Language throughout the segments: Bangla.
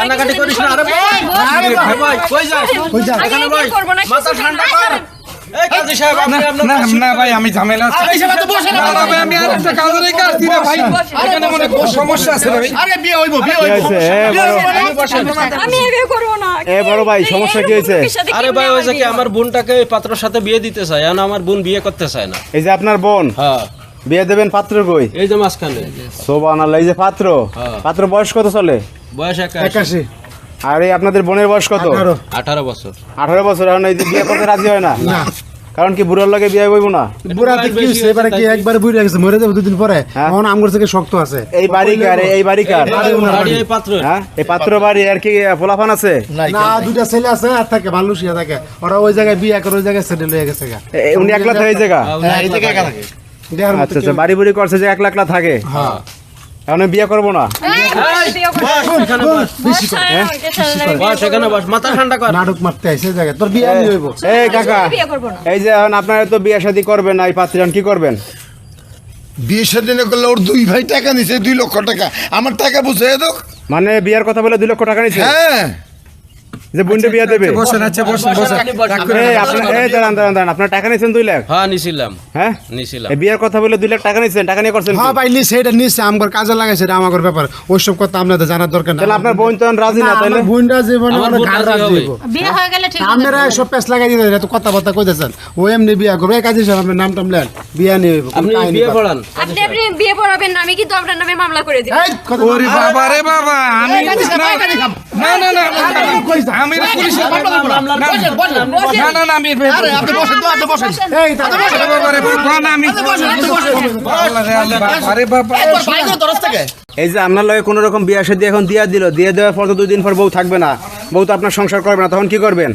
কান্নাকাটি করিস না আরে আরে ভাই। কই যাস? কই যাস? এখানে ভাই মাথা ঠান্ডা কর। আমি ঝামেলা আমি আর একটা ভাই। এখানে মনে সমস্যা আছে ভাই। আরে বিয়ে হইব বিয়ে কি হইব হয়েছে আমি বিয়ে করব না। এ বড় ভাই সমস্যা কি হয়েছে? আরে ভাই ওই যে আমার কি আমার বোনটাকে পাত্রের সাথে বিয়ে দিতে চায় এখন আমার বোন বিয়ে করতে চায় না। এই যে আপনার বোন? হ্যাঁ। বিয়ে দেবেন পাত্র কই? এই যে মাঝখানে। সোবান আল্লাহ এই যে পাত্র? হ্যাঁ। পাত্র বয়স কত চলে? বয়স একাশি। আর এই আপনাদের বোনের বয়স কত? আঠারো। বছর। আঠারো বছর এখন এই যে বিয়ে করতে রাজি হয় না? না। কারণ কি বুড়ার লাগে বিয়ে হইব না? বুড়াতে কি হইছে এবারে কি একবার বুড়ে গেছে মরে যাবে দুদিন পরে? হ্যাঁ। এখন আমগর থেকে শক্ত আছে। এই বাড়ি কার? এই বাড়ি কার? বাড়ি ওনার বাড়ি বাড়ি। এই পাত্র। হ্যাঁ? এই পাত্র বাড়ি আর কি পোলাফান আছে? না দুটা ছেলে আছে আর থাকে মালুসিয়া থাকে। ওরা ওই জায়গায় বিয়ে করে ওই জায়গায় সেটেল হয়ে গেছে গা। উনি একলা থাকে এই জায়গা? হ্যাঁ, এই জায়গায় একা থাকে। আচ্ছা আচ্ছা বাড়ি বুড়ি করছে যে একলা একলা থাকে। হ্যাঁ। এখন বিয়ে করব না। না। নাটক মারতে এই তোর বিয়ে আমি হইব। এই কাকা আমি বিয়ে করব না। এই যে এখন আপনারা তো বিয়ে শাদী করবেন না এই পাত্রীজন কি করবেন? বিয়ে সাদিনে করলে ওর দুই ভাই টাকা নিছে দুই লক্ষ টাকা। আমার টাকা বুঝে দোক মানে বিয়ের কথা বলে দুই লক্ষ টাকা নিচ্ছে হ্যাঁ। যে বোনটা বিয়ে দেবে? বসেন আচ্ছা বসেন বসেন এই আপনার এই দাঁড়ান দাঁড়ান দাঁড়ান আপনার টাকা নিয়েছেন দুই লাখ। হ্যাঁ নিছিলাম। হ্যাঁ? নিছিলাম। এই বিয়ের কথা বলে দুই লাখ টাকা নিয়েছেন টাকা নিয়ে করছেন হ্যাঁ ভাই নিছে এটা নিছে আমগর কাজে লাগাইছে এটা আমাগর ব্যাপার। ওইসব কথা আপনাদের জানার দরকার না তাহলে আপনার বোন তো রাজি না তাইলে আমার বোনটা জীবনে আমার আমার রাজি রাজ হবে। দিব বিয়ে হয়ে গেলে ঠিক আপনারা সব পেস লাগাই দিতে এত কথাবার্তা কইতেছেন। ও এমনি বিয়া করবে এই কাজে আপনার নাম টাম লেন বিয়া নিয়ে আপনি বিয়ে পড়ান। আপনি আপনি বিয়ে পড়াবেন না আমি কিন্তু আপনার নামে মামলা করে দিব। ওরে বাবা রে বাবা আমি না না না আমি পুলিশে না না না না আমি আপনি বসেন তো আপনি বসেন। এই আরে আমি যে আপনার লগে কোনো রকম বিয়া শাদী এখন দিয়ে দিল দিয়ে দেওয়ার পর তো দুই দিন পর বউ থাকবে না। বউ তো আপনার সংসার করবে না তখন কি করবেন?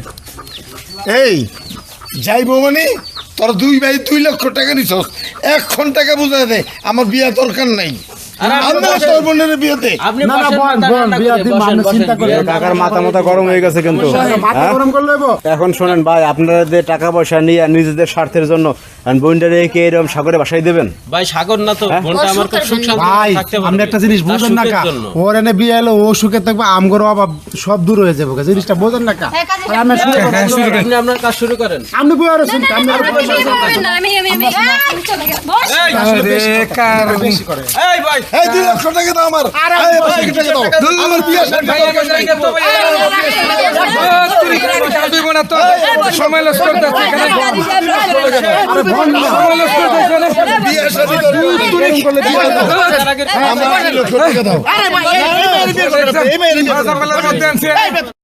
এই যাইব মানে তোর দুই ভাই দুই লক্ষ টাকা নিছস এখন টাকা বুঝা দে আমার বিয়া দরকার নাই। আপনি হয়ে হ্যাঁ? এখন শোনেন ভাই আপনাদের টাকা পয়সা নিয়ে নিজেদের স্বার্থের জন্য বোনটা রেখে এরকম সাগরে বাসাই দেবেন। ভাই সাগর না তো বোনটা আমার খুব সুখ ভাই আপনি একটা জিনিস বুঝেন না কা? ওর এনে বিয়ে এলো ও সুখে থাকবে আমগর অভাব সব দূর হয়ে যাবে জিনিসটা বোঝেন না কা? হ্যাঁ, কাজে আর আমি আপনি আপনার কাজ শুরু করেন। আপনি বই আর শুনতে আপনি আর আপনি বিয়ে করবেন না এই ভাই এই দুই লক্ষ টাকা দাও আমার আমার বিয়ে সময় লস করতে সময় লস করতে